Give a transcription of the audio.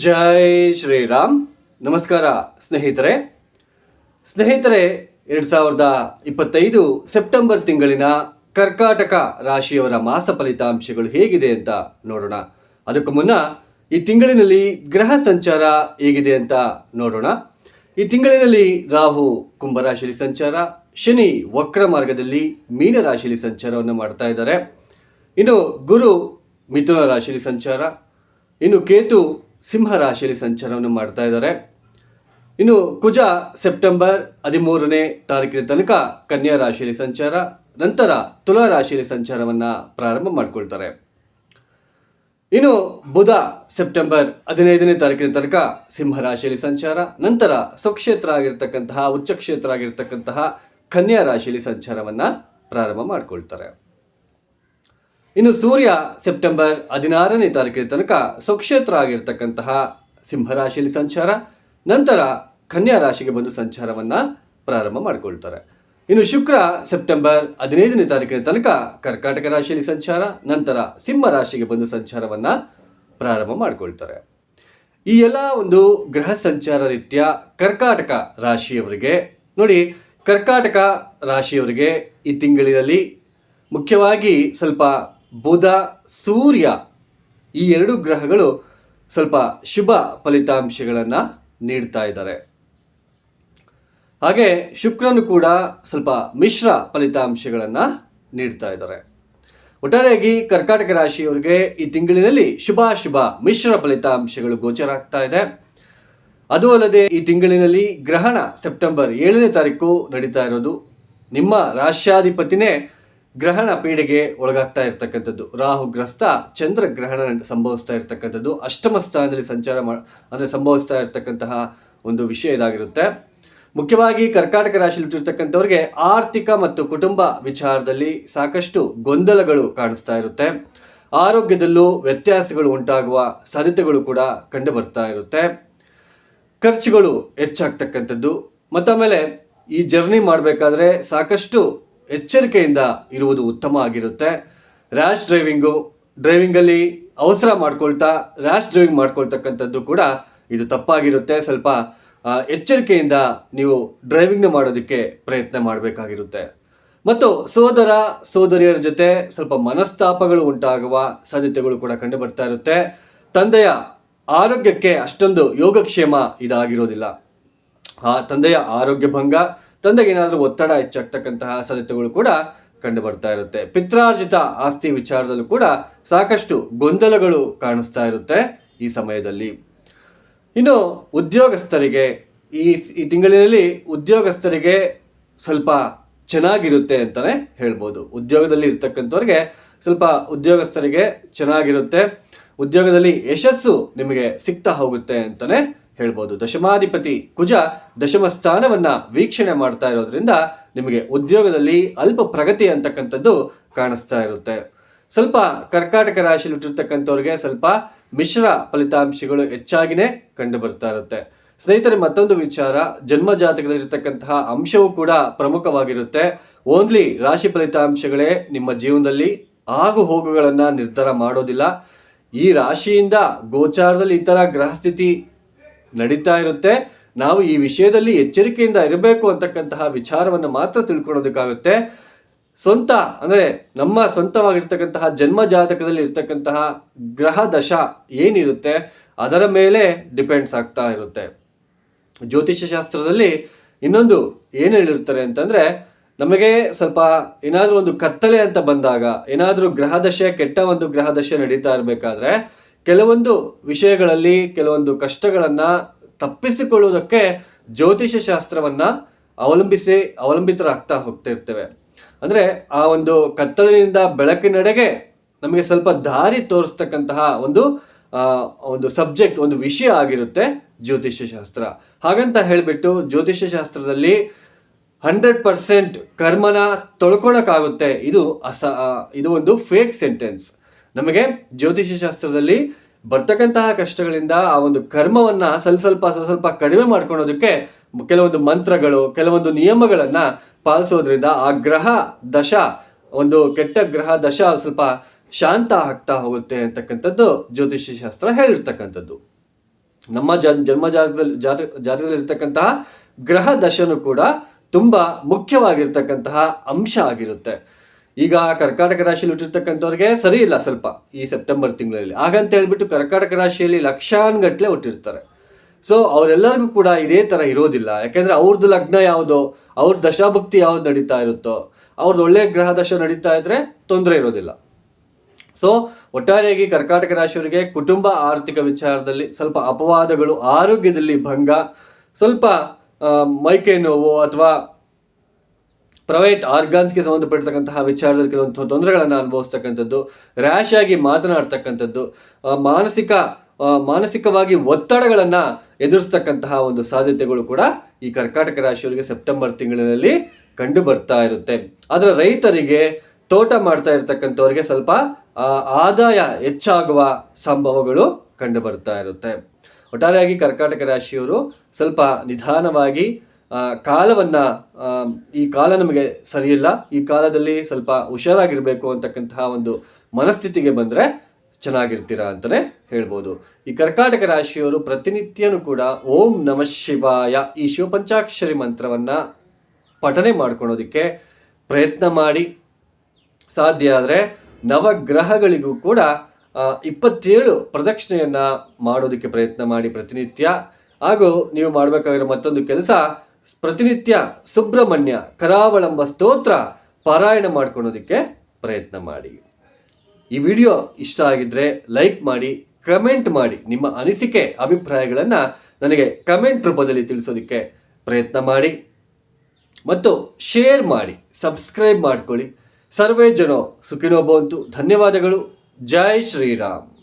ಜೈ ಶ್ರೀರಾಮ್. ನಮಸ್ಕಾರ, ಸ್ನೇಹಿತರೆ. ಸ್ನೇಹಿತರೆ, ಎರಡು ಸಾವಿರದ ಇಪ್ಪತ್ತೈದು ಸೆಪ್ಟೆಂಬರ್ ತಿಂಗಳಿನ ಕರ್ಕಾಟಕ ರಾಶಿಯವರ ಮಾಸ ಫಲಿತಾಂಶಗಳು ಹೇಗಿದೆ ಅಂತ ನೋಡೋಣ. ಅದಕ್ಕೂ ಮುನ್ನ ಈ ತಿಂಗಳಿನಲ್ಲಿ ಗ್ರಹ ಸಂಚಾರ ಹೇಗಿದೆ ಅಂತ ನೋಡೋಣ. ಈ ತಿಂಗಳಿನಲ್ಲಿ ರಾಹು ಕುಂಭರಾಶಿಯಲ್ಲಿ ಸಂಚಾರ, ಶನಿ ವಕ್ರ ಮಾರ್ಗದಲ್ಲಿ ಮೀನರಾಶಿಯಲ್ಲಿ ಸಂಚಾರವನ್ನು ಮಾಡ್ತಾ ಇದ್ದಾರೆ. ಇನ್ನು ಗುರು ಮಿಥುನ ರಾಶಿಯಲ್ಲಿ ಸಂಚಾರ, ಇನ್ನು ಕೇತು ಸಿಂಹ ರಾಶಿಯಲ್ಲಿ ಸಂಚಾರವನ್ನು ಮಾಡ್ತಾ ಇದ್ದಾರೆ. ಇನ್ನು ಕುಜ ಸೆಪ್ಟೆಂಬರ್ ಹದಿಮೂರನೇ ತಾರೀಕಿನ ತನಕ ಕನ್ಯಾ ರಾಶಿಯಲ್ಲಿ ಸಂಚಾರ, ನಂತರ ತುಲಾ ರಾಶಿಯಲ್ಲಿ ಸಂಚಾರವನ್ನು ಪ್ರಾರಂಭ ಮಾಡಿಕೊಳ್ತಾರೆ. ಇನ್ನು ಬುಧ ಸೆಪ್ಟೆಂಬರ್ ಹದಿನೈದನೇ ತಾರೀಕಿನ ತನಕ ಸಿಂಹ ರಾಶಿಯಲ್ಲಿ ಸಂಚಾರ, ನಂತರ ಸ್ವಕ್ಷೇತ್ರ ಆಗಿರ್ತಕ್ಕಂತಹ, ಉಚ್ಚಕ್ಷೇತ್ರ ಆಗಿರ್ತಕ್ಕಂತಹ ಕನ್ಯಾ ರಾಶಿಯಲ್ಲಿ ಸಂಚಾರವನ್ನು ಪ್ರಾರಂಭ ಮಾಡ್ಕೊಳ್ತಾರೆ. ಇನ್ನು ಸೂರ್ಯ ಸೆಪ್ಟೆಂಬರ್ ಹದಿನಾರನೇ ತಾರೀಕಿನ ತನಕ ಸ್ವಕ್ಷೇತ್ರ ಆಗಿರ್ತಕ್ಕಂತಹ ಸಿಂಹರಾಶಿಯಲ್ಲಿ ಸಂಚಾರ, ನಂತರ ಕನ್ಯಾ ರಾಶಿಗೆ ಬಂದು ಸಂಚಾರವನ್ನು ಪ್ರಾರಂಭ ಮಾಡಿಕೊಳ್ತಾರೆ. ಇನ್ನು ಶುಕ್ರ ಸೆಪ್ಟೆಂಬರ್ ಹದಿನೈದನೇ ತಾರೀಕಿನ ತನಕ ಕರ್ಕಾಟಕ ರಾಶಿಯಲ್ಲಿ ಸಂಚಾರ, ನಂತರ ಸಿಂಹ ರಾಶಿಗೆ ಬಂದು ಸಂಚಾರವನ್ನು ಪ್ರಾರಂಭ ಮಾಡಿಕೊಳ್ತಾರೆ. ಈ ಎಲ್ಲ ಒಂದು ಗ್ರಹ ಸಂಚಾರ ರೀತಿಯ ಕರ್ಕಾಟಕ ರಾಶಿಯವರಿಗೆ, ನೋಡಿ ಕರ್ಕಾಟಕ ರಾಶಿಯವರಿಗೆ ಈ ತಿಂಗಳಿನಲ್ಲಿ ಮುಖ್ಯವಾಗಿ ಸ್ವಲ್ಪ ಬುಧ, ಸೂರ್ಯ ಈ ಎರಡು ಗ್ರಹಗಳು ಸ್ವಲ್ಪ ಶುಭ ಫಲಿತಾಂಶಗಳನ್ನು ನೀಡ್ತಾ ಇದ್ದಾರೆ. ಹಾಗೆ ಶುಕ್ರನು ಕೂಡ ಸ್ವಲ್ಪ ಮಿಶ್ರ ಫಲಿತಾಂಶಗಳನ್ನು ನೀಡ್ತಾ ಇದ್ದಾರೆ. ಒಟ್ಟಾರೆಯಾಗಿ ಕರ್ಕಾಟಕ ರಾಶಿಯವರಿಗೆ ಈ ತಿಂಗಳಿನಲ್ಲಿ ಶುಭಾಶುಭ ಮಿಶ್ರ ಫಲಿತಾಂಶಗಳು ಗೋಚರ ಆಗ್ತಾ ಇದೆ. ಅದು ಅಲ್ಲದೆ ಈ ತಿಂಗಳಿನಲ್ಲಿ ಗ್ರಹಣ ಸೆಪ್ಟೆಂಬರ್ ಏಳನೇ ತಾರೀಕು ನಡೀತಾ ಇರೋದು. ನಿಮ್ಮ ರಾಶ್ಯಾಧಿಪತಿನೇ ಗ್ರಹಣ ಪೀಡೆಗೆ ಒಳಗಾಗ್ತಾ ಇರ್ತಕ್ಕಂಥದ್ದು. ರಾಹುಗ್ರಸ್ತ ಚಂದ್ರಗ್ರಹಣ ಸಂಭವಿಸ್ತಾ ಇರ್ತಕ್ಕಂಥದ್ದು. ಅಷ್ಟಮ ಸ್ಥಾನದಲ್ಲಿ ಸಂಚಾರ ಮಾ, ಅಂದರೆ ಸಂಭವಿಸ್ತಾ ಇರ್ತಕ್ಕಂತಹ ಒಂದು ವಿಷಯ ಇದಾಗಿರುತ್ತೆ. ಮುಖ್ಯವಾಗಿ ಕರ್ಕಾಟಕ ರಾಶಿಯಲ್ಲಿ ಹುಟ್ಟಿರ್ತಕ್ಕಂಥವ್ರಿಗೆ ಆರ್ಥಿಕ ಮತ್ತು ಕುಟುಂಬ ವಿಚಾರದಲ್ಲಿ ಸಾಕಷ್ಟು ಗೊಂದಲಗಳು ಕಾಣಿಸ್ತಾ ಇರುತ್ತೆ. ಆರೋಗ್ಯದಲ್ಲೂ ವ್ಯತ್ಯಾಸಗಳು ಉಂಟಾಗುವ ಸಾಧ್ಯತೆಗಳು ಕೂಡ ಕಂಡು ಬರ್ತಾ ಇರುತ್ತೆ. ಖರ್ಚುಗಳು ಹೆಚ್ಚಾಗ್ತಕ್ಕಂಥದ್ದು. ಮತ್ತಾಮೇಲೆ ಈ ಜರ್ನಿ ಮಾಡಬೇಕಾದ್ರೆ ಸಾಕಷ್ಟು ಎಚ್ಚರಿಕೆಯಿಂದ ಇರುವುದು ಉತ್ತಮ ಆಗಿರುತ್ತೆ. ರ್ಯಾಶ್ ಡ್ರೈವಿಂಗು, ಡ್ರೈವಿಂಗಲ್ಲಿ ಅವಸರ ಮಾಡ್ಕೊಳ್ತಾ ರ್ಯಾಶ್ ಡ್ರೈವಿಂಗ್ ಮಾಡ್ಕೊಳ್ತಕ್ಕಂಥದ್ದು ಕೂಡ ಇದು ತಪ್ಪಾಗಿರುತ್ತೆ. ಸ್ವಲ್ಪ ಎಚ್ಚರಿಕೆಯಿಂದ ನೀವು ಡ್ರೈವಿಂಗ್ನ ಮಾಡೋದಕ್ಕೆ ಪ್ರಯತ್ನ ಮಾಡಬೇಕಾಗಿರುತ್ತೆ. ಮತ್ತು ಸೋದರ, ಸೋದರಿಯರ ಜೊತೆ ಸ್ವಲ್ಪ ಮನಸ್ತಾಪಗಳು ಉಂಟಾಗುವ ಸಾಧ್ಯತೆಗಳು ಕೂಡ ಕಂಡು ಬರ್ತಾ ಇರುತ್ತೆ. ತಂದೆಯ ಆರೋಗ್ಯಕ್ಕೆ ಅಷ್ಟೊಂದು ಯೋಗಕ್ಷೇಮ ಇದಾಗಿರೋದಿಲ್ಲ. ಆ ತಂದೆಯ ಆರೋಗ್ಯ ಭಂಗ ತಂದೆಗೆ ಏನಾದರೂ ಒತ್ತಡ ಹೆಚ್ಚಾಗ್ತಕ್ಕಂತಹ ಸಾಧ್ಯತೆಗಳು ಕೂಡ ಕಂಡು ಬರ್ತಾ ಇರುತ್ತೆ. ಪಿತ್ರಾರ್ಜಿತ ಆಸ್ತಿ ವಿಚಾರದಲ್ಲೂ ಕೂಡ ಸಾಕಷ್ಟು ಗೊಂದಲಗಳು ಕಾಣಿಸ್ತಾ ಇರುತ್ತೆ ಈ ಸಮಯದಲ್ಲಿ. ಇನ್ನು ಉದ್ಯೋಗಸ್ಥರಿಗೆ ಈ ಈ ತಿಂಗಳಿನಲ್ಲಿ ಉದ್ಯೋಗಸ್ಥರಿಗೆ ಸ್ವಲ್ಪ ಚೆನ್ನಾಗಿರುತ್ತೆ ಅಂತಲೇ ಹೇಳ್ಬೋದು. ಉದ್ಯೋಗದಲ್ಲಿ ಇರ್ತಕ್ಕಂಥವ್ರಿಗೆ ಸ್ವಲ್ಪ ಉದ್ಯೋಗಸ್ಥರಿಗೆ ಚೆನ್ನಾಗಿರುತ್ತೆ. ಉದ್ಯೋಗದಲ್ಲಿ ಯಶಸ್ಸು ನಿಮಗೆ ಸಿಗ್ತಾ ಹೋಗುತ್ತೆ ಅಂತಲೇ ಹೇಳ್ಬೋದು. ದಶಮಾಧಿಪತಿ ಕುಜ ದಶಮ ಸ್ಥಾನವನ್ನ ವೀಕ್ಷಣೆ ಮಾಡ್ತಾ ಇರೋದ್ರಿಂದ ನಿಮಗೆ ಉದ್ಯೋಗದಲ್ಲಿ ಅಲ್ಪ ಪ್ರಗತಿ ಅಂತಕ್ಕಂಥದ್ದು ಕಾಣಿಸ್ತಾ ಇರುತ್ತೆ. ಸ್ವಲ್ಪ ಕರ್ಕಾಟಕ ರಾಶಿಯಲ್ಲಿ ಇಟ್ಟಿರ್ತಕ್ಕಂಥವ್ರಿಗೆ ಸ್ವಲ್ಪ ಮಿಶ್ರ ಫಲಿತಾಂಶಗಳು ಹೆಚ್ಚಾಗಿನೇ ಕಂಡು ಬರ್ತಾ ಇರುತ್ತೆ. ಸ್ನೇಹಿತರೆ, ಮತ್ತೊಂದು ವಿಚಾರ, ಜನ್ಮ ಜಾತಕದಲ್ಲಿರ್ತಕ್ಕಂತಹ ಅಂಶವೂ ಕೂಡ ಪ್ರಮುಖವಾಗಿರುತ್ತೆ. ಓನ್ಲಿ ರಾಶಿ ಫಲಿತಾಂಶಗಳೇ ನಿಮ್ಮ ಜೀವನದಲ್ಲಿ ಆಗು ಹೋಗುಗಳನ್ನು ನಿರ್ಧಾರ ಮಾಡೋದಿಲ್ಲ. ಈ ರಾಶಿಯಿಂದ ಗೋಚಾರದಲ್ಲಿ ಈ ಥರ ಗ್ರಹಸ್ಥಿತಿ ನಡೀತಾ ಇರುತ್ತೆ. ನಾವು ಈ ವಿಷಯದಲ್ಲಿ ಎಚ್ಚರಿಕೆಯಿಂದ ಇರಬೇಕು ಅಂತಕ್ಕಂತಹ ವಿಚಾರವನ್ನು ಮಾತ್ರ ತಿಳ್ಕೊಳೋದಕ್ಕಾಗುತ್ತೆ ಸ್ವಂತ, ಅಂದರೆ ನಮ್ಮ ಸ್ವಂತವಾಗಿರ್ತಕ್ಕಂತಹ ಜನ್ಮ ಜಾತಕದಲ್ಲಿ ಇರ್ತಕ್ಕಂತಹ ಗ್ರಹ ದಶ ಏನಿರುತ್ತೆ, ಅದರ ಮೇಲೆ ಡಿಪೆಂಡ್ಸ್ ಆಗ್ತಾ ಇರುತ್ತೆ. ಜ್ಯೋತಿಷ್ಯ ಶಾಸ್ತ್ರದಲ್ಲಿ ಇನ್ನೊಂದು ಏನು ಹೇಳಿರ್ತಾರೆ ಅಂತಂದರೆ, ನಮಗೆ ಸ್ವಲ್ಪ ಏನಾದರೂ ಒಂದು ಕತ್ತಲೆ ಅಂತ ಬಂದಾಗ, ಏನಾದರೂ ಗ್ರಹದಶೆ ಕೆಟ್ಟ ಒಂದು ಗ್ರಹದಶೆ ನಡೀತಾ ಇರಬೇಕಾದ್ರೆ ಕೆಲವೊಂದು ವಿಷಯಗಳಲ್ಲಿ ಕೆಲವೊಂದು ಕಷ್ಟಗಳನ್ನು ತಪ್ಪಿಸಿಕೊಳ್ಳುವುದಕ್ಕೆ ಜ್ಯೋತಿಷ್ಯ ಶಾಸ್ತ್ರವನ್ನು ಅವಲಂಬಿಸಿ ಅವಲಂಬಿತರಾಗ್ತಾ ಹೋಗ್ತಾ ಇರ್ತೇವೆ ಅಂದರೆ ಆ ಒಂದು ಕತ್ತಲಿನಿಂದ ಬೆಳಕಿನೆಡೆಗೆ ನಮಗೆ ಸ್ವಲ್ಪ ದಾರಿ ತೋರಿಸ್ತಕ್ಕಂತಹ ಒಂದು ಒಂದು ಸಬ್ಜೆಕ್ಟ್, ಒಂದು ವಿಷಯ ಆಗಿರುತ್ತೆ ಜ್ಯೋತಿಷ್ಯ ಶಾಸ್ತ್ರ. ಹಾಗಂತ ಹೇಳಿಬಿಟ್ಟು ಜ್ಯೋತಿಷ್ಯ ಶಾಸ್ತ್ರದಲ್ಲಿ ಹಂಡ್ರೆಡ್ ಪರ್ಸೆಂಟ್ ಕರ್ಮನ ತೊಳ್ಕೊಳಕ್ಕಾಗುತ್ತೆ. ಇದು ಅಸ ಇದು ಒಂದು ಫೇಕ್ ಸೆಂಟೆನ್ಸ್ ನಮಗೆ ಜ್ಯೋತಿಷ್ಯ ಶಾಸ್ತ್ರದಲ್ಲಿ ಬರ್ತಕ್ಕಂತಹ ಕಷ್ಟಗಳಿಂದ ಆ ಒಂದು ಕರ್ಮವನ್ನ ಸ್ವಲ್ಪ ಸ್ವಲ್ಪ ಸ್ವಲ್ಪ ಕಡಿಮೆ ಮಾಡ್ಕೊಳೋದಕ್ಕೆ ಕೆಲವೊಂದು ಮಂತ್ರಗಳು, ಕೆಲವೊಂದು ನಿಯಮಗಳನ್ನ ಪಾಲಿಸೋದ್ರಿಂದ ಆ ಗ್ರಹ ದಶ, ಒಂದು ಕೆಟ್ಟ ಗ್ರಹ ದಶ ಸ್ವಲ್ಪ ಶಾಂತ ಆಗ್ತಾ ಹೋಗುತ್ತೆ ಅಂತಕ್ಕಂಥದ್ದು ಜ್ಯೋತಿಷ್ಯ ಶಾಸ್ತ್ರ ಹೇಳಿರ್ತಕ್ಕಂಥದ್ದು. ನಮ್ಮ ಜನ್, ಜನ್ಮ ಜಾತದಲ್ಲಿ ಜಾತ ಗ್ರಹ ದಶನು ಕೂಡ ತುಂಬ ಮುಖ್ಯವಾಗಿರ್ತಕ್ಕಂತಹ ಅಂಶ ಆಗಿರುತ್ತೆ. ಈಗ ಕರ್ಕಾಟಕ ರಾಶಿಯಲ್ಲಿ ಹುಟ್ಟಿರ್ತಕ್ಕಂಥವ್ರಿಗೆ ಸರಿ ಇಲ್ಲ ಸ್ವಲ್ಪ ಈ ಸೆಪ್ಟೆಂಬರ್ ತಿಂಗಳಲ್ಲಿ. ಹಾಗಂತ ಹೇಳ್ಬಿಟ್ಟು ಕರ್ಕಾಟಕ ರಾಶಿಯಲ್ಲಿ ಲಕ್ಷಾನ್ಗಟ್ಟಲೆ ಹುಟ್ಟಿರ್ತಾರೆ. ಸೊ ಅವರೆಲ್ಲರಿಗೂ ಕೂಡ ಇದೇ ಥರ ಇರೋದಿಲ್ಲ. ಯಾಕೆಂದರೆ ಅವ್ರದ್ದು ಲಗ್ನ ಯಾವುದೋ, ಅವ್ರ ದಶಾಭಕ್ತಿ ಯಾವ್ದು ನಡೀತಾ ಇರುತ್ತೋ ಅವ್ರದ್ದು ಒಳ್ಳೆಯ ಗ್ರಹ ದಶ ನಡೀತಾ ಇದ್ರೆ ತೊಂದರೆ ಇರೋದಿಲ್ಲ. ಸೊ ಒಟ್ಟಾರೆಯಾಗಿ ಕರ್ಕಾಟಕ ರಾಶಿಯವರಿಗೆ ಕುಟುಂಬ ಆರ್ಥಿಕ ವಿಚಾರದಲ್ಲಿ ಸ್ವಲ್ಪ ಅಪವಾದಗಳು, ಆರೋಗ್ಯದಲ್ಲಿ ಭಂಗ, ಸ್ವಲ್ಪ ಮೈಕೈ ನೋವು ಅಥವಾ ಪ್ರೈವೇಟ್ ಆರ್ಗಾನ್ಸ್ಗೆ ಸಂಬಂಧಪಟ್ಟಿರ್ತಕ್ಕಂತಹ ವಿಚಾರದಲ್ಲಿ ಕೆಲವೊಂದು ತೊಂದರೆಗಳನ್ನು ಅನುಭವಿಸ್ತಕ್ಕಂಥದ್ದು ರ್ಯಾಶ್ ಆಗಿ ಮಾತನಾಡ್ತಕ್ಕಂಥದ್ದು ಮಾನಸಿಕ ಮಾನಸಿಕವಾಗಿ ಒತ್ತಡಗಳನ್ನು ಎದುರಿಸ್ತಕ್ಕಂತಹ ಒಂದು ಸಾಧ್ಯತೆಗಳು ಕೂಡ ಈ ಕರ್ಕಾಟಕ ರಾಶಿಯವರಿಗೆ ಸೆಪ್ಟೆಂಬರ್ ತಿಂಗಳಿನಲ್ಲಿ ಕಂಡು ಬರ್ತಾ ಇರುತ್ತೆ. ಆದರೆ ರೈತರಿಗೆ ತೋಟ ಮಾಡ್ತಾ ಇರತಕ್ಕಂಥವ್ರಿಗೆ ಸ್ವಲ್ಪ ಆದಾಯ ಹೆಚ್ಚಾಗುವ ಸಂಭವಗಳು ಕಂಡು ಬರ್ತಾ ಇರುತ್ತೆ. ಒಟ್ಟಾರೆಯಾಗಿ ಕರ್ಕಾಟಕ ರಾಶಿಯವರು ಸ್ವಲ್ಪ ನಿಧಾನವಾಗಿ ಕಾಲವನ್ನ ಈ ಕಾಲ ನಮಗೆ ಸರಿಯಿಲ್ಲ. ಈ ಕಾಲದಲ್ಲಿ ಸ್ವಲ್ಪ ಹುಷಾರಾಗಿರಬೇಕು ಅಂತಕ್ಕಂತಹ ಒಂದು ಮನಸ್ಥಿತಿಗೆ ಬಂದರೆ ಚೆನ್ನಾಗಿರ್ತೀರಾ ಅಂತಲೇ ಹೇಳ್ಬೋದು. ಈ ಕರ್ಕಾಟಕ ರಾಶಿಯವರು ಪ್ರತಿನಿತ್ಯನೂ ಕೂಡ ಓಂ ನಮಃ ಶಿವಾಯ ಈ ಶಿವಪಂಚಾಕ್ಷರಿ ಮಂತ್ರವನ್ನು ಪಠನೆ ಮಾಡ್ಕೊಳೋದಕ್ಕೆ ಪ್ರಯತ್ನ ಮಾಡಿ. ಸಾಧ್ಯ ಆದರೆ ನವಗ್ರಹಗಳಿಗೂ ಕೂಡ ಇಪ್ಪತ್ತೇಳು ಪ್ರದಕ್ಷಿಣೆಯನ್ನು ಮಾಡೋದಕ್ಕೆ ಪ್ರಯತ್ನ ಮಾಡಿ ಪ್ರತಿನಿತ್ಯ. ಹಾಗೂ ನೀವು ಮಾಡಬೇಕಾಗಿರೋ ಮತ್ತೊಂದು ಕೆಲಸ ಪ್ರತಿನಿತ್ಯ ಸುಬ್ರಹ್ಮಣ್ಯ ಕರಾವಳಂಬ ಸ್ತೋತ್ರ ಪಾರಾಯಣ ಮಾಡ್ಕೊಳ್ಳೋದಕ್ಕೆ ಪ್ರಯತ್ನ ಮಾಡಿ. ಈ ವಿಡಿಯೋ ಇಷ್ಟ ಆಗಿದ್ರೆ ಲೈಕ್ ಮಾಡಿ, ಕಮೆಂಟ್ ಮಾಡಿ ನಿಮ್ಮ ಅನಿಸಿಕೆ, ಅಭಿಪ್ರಾಯಗಳನ್ನು ನನಗೆ ಕಮೆಂಟ್ ರೂಪದಲ್ಲಿ ತಿಳಿಸೋದಕ್ಕೆ ಪ್ರಯತ್ನ ಮಾಡಿ. ಮತ್ತು ಶೇರ್ ಮಾಡಿ, ಸಬ್ಸ್ಕ್ರೈಬ್ ಮಾಡ್ಕೊಳ್ಳಿ. ಸರ್ವೇ ಜನೋ ಸುಖಿನೋ ಬಂತು ಧನ್ಯವಾದಗಳು. ಜೈ ಶ್ರೀರಾಮ್.